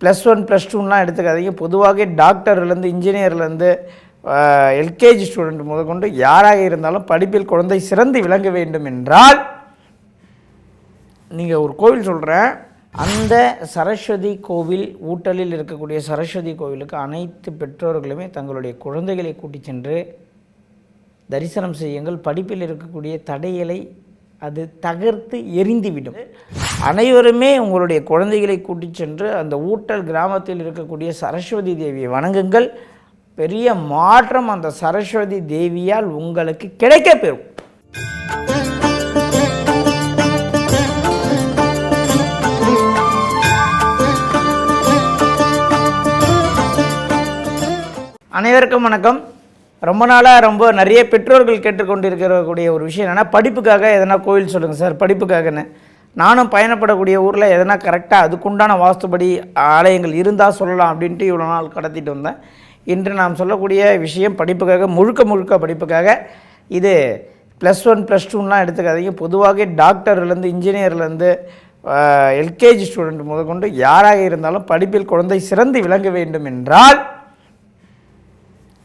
Plus one plus டூலாம் எடுத்துக்காதீங்க. பொதுவாகவே டாக்டர்லேருந்து இன்ஜினியர்லேருந்து LKG student முதற்கொண்டு யாராக இருந்தாலும் படிப்பில் குழந்தை சிறந்து விளங்க வேண்டும் என்றால் நீங்கள் ஒரு கோவில் சொல்கிறேன் அந்த சரஸ்வதி கோவில் ஊட்டலில் இருக்கக்கூடிய சரஸ்வதி கோவிலுக்கு அனைத்து பெற்றோர்களுமே தங்களுடைய குழந்தைகளை கூட்டி சென்று தரிசனம் செய்யுங்கள். படிப்பில் இருக்கக்கூடிய தடைகளை அது தகர்த்து எரிந்துவிடும் அனைவருமே உங்களுடைய குழந்தைகளை கூட்டிச் சென்று அந்த ஊட்டல் கிராமத்தில் இருக்கக்கூடிய சரஸ்வதி தேவியை வணங்குங்கள். பெரிய மாற்றம் அந்த சரஸ்வதி தேவியால் உங்களுக்கு கிடைக்கப்பெறும் அனைவருக்கும் வணக்கம். ரொம்ப நாளாக ரொம்ப நிறைய பெற்றோர்கள் கேட்டுக்கொண்டிருக்கக்கூடிய ஒரு விஷயம் என்னென்னா படிப்புக்காக எதனா கோவில் சொல்லுங்கள் சார் படிப்புக்காகன்னு. நானும் பயணப்படக்கூடிய ஊரில் எதனா கரெக்டாக அதுக்குண்டான வாஸ்துபடி ஆலயங்கள் இருந்தால் சொல்லலாம் அப்படின்ட்டு இவ்வளோ நாள் கடத்திட்டு வந்தேன். இன்று நாம் சொல்லக்கூடிய விஷயம் படிப்புக்காக முழுக்க முழுக்க படிப்புக்காக இது ப்ளஸ் ஒன் ப்ளஸ் டூலாம் எடுத்துக்காதீங்க. பொதுவாக டாக்டர்லேருந்து இன்ஜினியர்லேருந்து எல்கேஜி ஸ்டூடெண்ட் முதற்கொண்டு யாராக இருந்தாலும் படிப்பில் குழந்தை சிறந்து விளங்க வேண்டும் என்றால்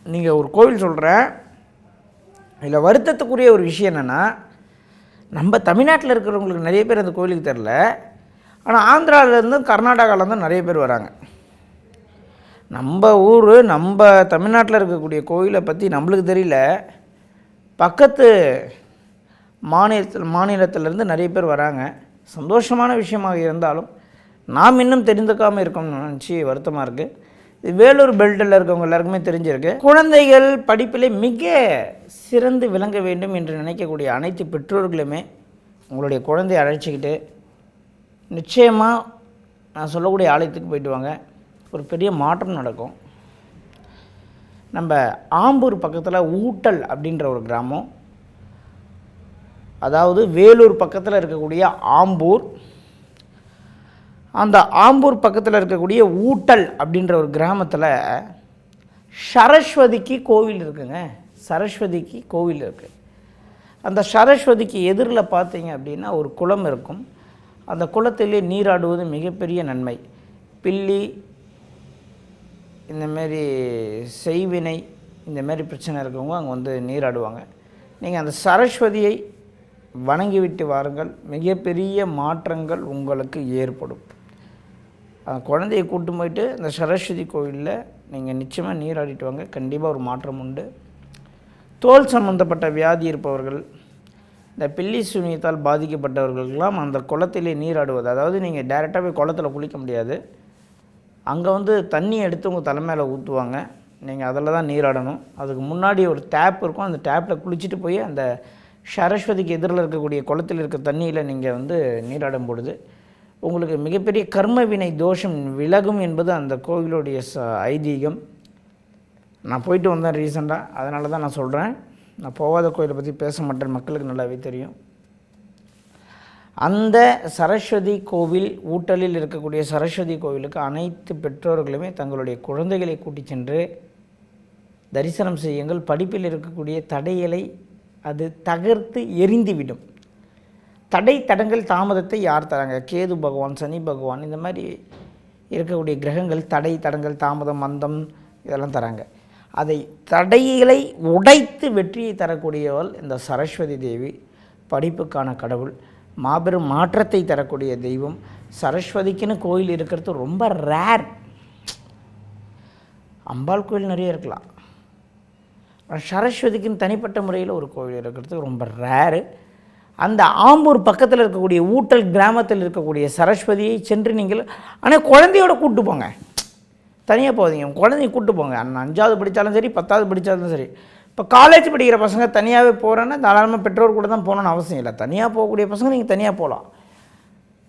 நீங்கள் ஒரு கோவில் சொல்கிறேன் இதில் வருத்தத்துக்குரிய ஒரு விஷயம் என்னென்னா நம்ம தமிழ்நாட்டில் இருக்கிறவங்களுக்கு நிறைய பேர் அந்த கோயிலுக்கு தெரில. ஆனால் ஆந்திராவிலேருந்தும் கர்நாடகாவிலேருந்தும் நிறைய பேர் வராங்க. நம்ம ஊர் நம்ம தமிழ்நாட்டில் இருக்கக்கூடிய கோயிலை பற்றி நம்மளுக்கு தெரியல. பக்கத்து மாநிலத்தில் மாநிலத்திலேருந்து நிறைய பேர் வராங்க. சந்தோஷமான விஷயமாக இருந்தாலும் நாம் இன்னும் தெரிந்துக்காமல் இருக்கோம்னு நினச்சி வருத்தமாக இருக்குது வேலூர் பெல்ட்டில் இருக்கவங்க எல்லாருக்குமே தெரிஞ்சிருக்கு. குழந்தைகள் படிப்பிலே மிக சிறந்து விளங்க வேண்டும் என்று நினைக்கக்கூடிய அனைத்து பெற்றோர்களுமே உங்களுடைய குழந்தையை அழைச்சிக்கிட்டு நிச்சயமாக நான் சொல்லக்கூடிய ஆலயத்துக்கு போயிட்டு வாங்க. ஒரு பெரிய மாற்றம் நடக்கும். நம்ம ஆம்பூர் பக்கத்தில் ஊட்டல் அப்படின்ற ஒரு கிராமம். அதாவது வேலூர் பக்கத்தில் இருக்கக்கூடிய ஆம்பூர். அந்த ஆம்பூர் பக்கத்தில் இருக்கக்கூடிய ஊட்டல் அப்படின்ற ஒரு கிராமத்தில் சரஸ்வதிக்கு கோவில் இருக்குங்க. சரஸ்வதிக்கு கோவில் இருக்குது அந்த சரஸ்வதிக்கு எதிரில் பார்த்தீங்க அப்படின்னா ஒரு குளம் இருக்கும். அந்த குளத்திலே நீராடுவது மிகப்பெரிய நன்மை. பில்லி இந்தமாரி செய்வினை இந்தமாரி பிரச்சனை இருக்கவங்க அங்கே வந்து நீராடுவாங்க. நீங்கள் அந்த சரஸ்வதியை வணங்கிவிட்டு வாருங்கள். மிகப்பெரிய மாற்றங்கள் உங்களுக்கு ஏற்படும். குழந்தையை கூட்டு போயிட்டு இந்த சரஸ்வதி கோயிலில் நீங்கள் நிச்சயமாக நீராடிட்டு வாங்க. கண்டிப்பாக ஒரு மாற்றம் உண்டு. தோல் சம்பந்தப்பட்ட வியாதி இருப்பவர்கள் இந்த பில்லி சூனியத்தால் பாதிக்கப்பட்டவர்களுக்கெல்லாம் அந்த குளத்திலே நீராடுவது அதாவது நீங்கள் டைரெக்டாக போய் குளத்தில் குளிக்க முடியாது. அங்கே வந்து தண்ணி எடுத்து உங்கள் தலை மேலே ஊற்றுவாங்க நீங்கள் அதில் தான் நீராடணும். அதுக்கு முன்னாடி ஒரு டேப் இருக்கும். அந்த டேப்பில் குளிச்சுட்டு போய் அந்த சரஸ்வதிக்கு எதிரில் இருக்கக்கூடிய குளத்தில் இருக்க தண்ணியில் நீங்கள் வந்து நீராடும் பொழுது உங்களுக்கு மிகப்பெரிய கர்ம வினை தோஷம் விலகும் என்பது அந்த கோவிலுடைய ச ஐதீகம். நான் போயிட்டு வந்தேன் ரீசெண்டாக அதனால தான் நான் சொல்கிறேன் நான் போகாத கோயிலை பற்றி பேச மாட்டேன் மக்களுக்கு நல்லாவே தெரியும். அந்த சரஸ்வதி கோவில் ஊட்டலில் இருக்கக்கூடிய சரஸ்வதி கோவிலுக்கு அனைத்து பெற்றோர்களுமே தங்களுடைய குழந்தைகளை கூட்டி சென்று தரிசனம் செய்யுங்கள். படிப்பில் இருக்கக்கூடிய தடைகளை அது தகர்த்து எரிந்துவிடும். தடை தடங்கள் தாமதத்தை யார் தராங்க? கேது பகவான் சனி பகவான் இந்த மாதிரி இருக்கக்கூடிய கிரகங்கள் தடை தடங்கள் தாமதம் மந்தம் இதெல்லாம் தராங்க. அதை தடைகளை உடைத்து வெற்றியை தரக்கூடியவள் இந்த சரஸ்வதி தேவி படிப்புக்கான கடவுள் மாபெரும் மாற்றத்தை தரக்கூடிய தெய்வம். சரஸ்வதிக்குன்னு கோயில் இருக்கிறது ரொம்ப ரேர் அம்பாள் கோயில் நிறைய இருக்கலாம். ஆனால் சரஸ்வதிக்குன்னு தனிப்பட்ட முறையில் ஒரு கோயில் இருக்கிறது ரொம்ப ரேரு அந்த ஆம்பூர் பக்கத்தில் இருக்கக்கூடிய ஊட்டல் கிராமத்தில் இருக்கக்கூடிய சரஸ்வதியை சென்று நீங்கள் ஆனால் குழந்தையோட கூப்பிட்டு போங்க. தனியாக போகாதீங்க. குழந்தைய கூப்பிட்டு போங்க. அண்ணன் அஞ்சாவது படித்தாலும் சரி பத்தாவது படித்தாலும் சரி. இப்போ காலேஜ் படிக்கிற பசங்க தனியாகவே போகிறேன்னா தாராளமாக பெற்றோர் கூட தான் போகணுன்னு அவசியம் இல்லை. தனியாக போகக்கூடிய பசங்க நீங்கள் தனியாக போகலாம்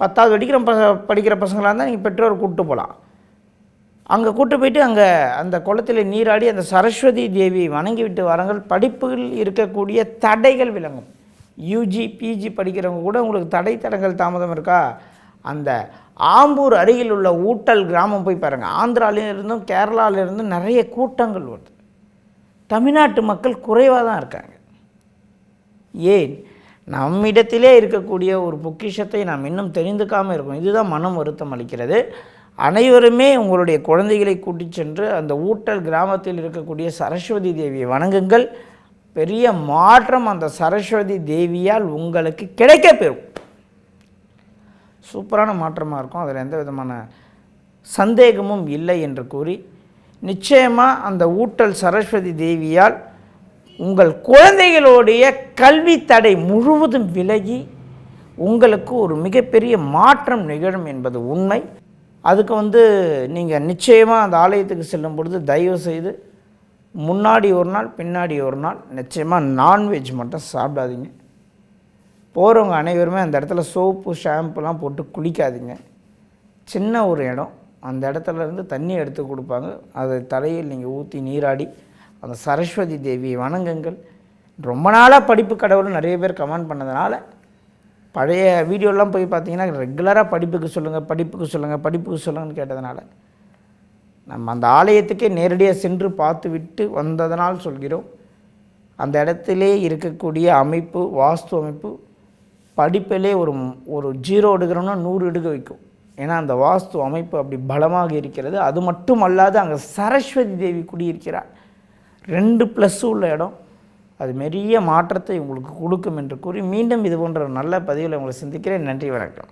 பத்தாவது படிக்கிற பச படிக்கிற பசங்களாக இருந்தால் நீங்கள் பெற்றோர் கூப்பிட்டு போகலாம் அங்கே கூட்டு போயிட்டு அங்கே அந்த குளத்தில் நீராடி அந்த சரஸ்வதி தேவியை வணங்கி விட்டு வரங்கள். படிப்புகள் இருக்கக்கூடிய தடைகள் விளங்கும். யூஜி பிஜி படிக்கிறவங்க கூட உங்களுக்கு தடை தடங்கள் தாமதம் இருக்கா? அந்த ஆம்பூர் அருகில் உள்ள ஊட்டல் கிராமம் போய் பாருங்கள் ஆந்திராவிலிருந்தும் கேரளாவிலிருந்தும் நிறைய கூட்டங்கள் வருது. தமிழ்நாட்டு மக்கள் குறைவாக தான் இருக்காங்க. ஏன்? நம்மிடத்திலே இருக்கக்கூடிய ஒரு பொக்கிஷத்தை நாம் இன்னும் தெரிந்துக்காமல் இருக்கோம். இதுதான் மனம் வருத்தம் அளிக்கிறது. அனைவருமே உங்களுடைய குழந்தைகளை கூட்டிச் சென்று அந்த ஊட்டல் கிராமத்தில் இருக்கக்கூடிய சரஸ்வதி தேவியை வணங்குங்கள். பெரிய மாற்றம் அந்த சரஸ்வதி தேவியால் உங்களுக்கு கிடைக்க பெறும். சூப்பரான மாற்றமாக இருக்கும். அதில் எந்த விதமான சந்தேகமும் இல்லை என்று கூறி நிச்சயமாக அந்த ஊட்டல் சரஸ்வதி தேவியால் உங்கள் குழந்தைகளுடைய கல்வி தடை முழுவதும் விலகி உங்களுக்கு ஒரு மிகப்பெரிய மாற்றம் நிகழும் என்பது உண்மை. அதுக்கு வந்து நீங்கள் நிச்சயமாக அந்த ஆலயத்துக்கு செல்லும் பொழுது தயவு செய்து முன்னாடி ஒரு நாள் பின்னாடி ஒரு நாள் நிச்சயமாக நான்வெஜ் மட்டும் சாப்பிடாதீங்க. போகிறவங்க அனைவருமே அந்த இடத்துல சோப்பு ஷாம்புலாம் போட்டு குளிக்காதீங்க. சின்ன ஒரு இடம். அந்த இடத்துல இருந்து தண்ணி எடுத்து கொடுப்பாங்க. அதை தலையில் நீங்கள் ஊற்றி நீராடி அந்த சரஸ்வதி தேவியை வணங்குங்கள். ரொம்ப நாளாக படிப்பு கடவுள் நிறைய பேர் கமெண்ட் பண்ணதுனால பழைய வீடியோலாம் போய் பார்த்தீங்கன்னா ரெகுலராக படிப்புக்கு சொல்லுங்கள் படிப்புக்கு சொல்லுங்கள் படிப்புக்கு சொல்லுங்கன்னு கேட்டதுனால நம்ம அந்த ஆலயத்துக்கே நேரடியாக சென்று பார்த்து விட்டு வந்ததனால் சொல்கிறோம். அந்த இடத்திலே இருக்கக்கூடிய அமைப்பு வாஸ்து அமைப்பு படிப்பிலே ஒரு ஒரு ஜீரோ எடுக்கிறோம்னா நூறு எடுக்க வைக்கும். ஏன்னா அந்த வாஸ்து அமைப்பு அப்படி பலமாக இருக்கிறது. அது மட்டும் அல்லாது அங்கே சரஸ்வதி தேவி குடியிருக்கிறார். ரெண்டு ப்ளஸ் உள்ள இடம். அது பெரிய மாற்றத்தை உங்களுக்கு கொடுக்கும் என்று கூறி மீண்டும் இது போன்ற ஒரு நல்ல பதிவில் உங்களை சிந்திக்கிறேன். நன்றி வணக்கம்.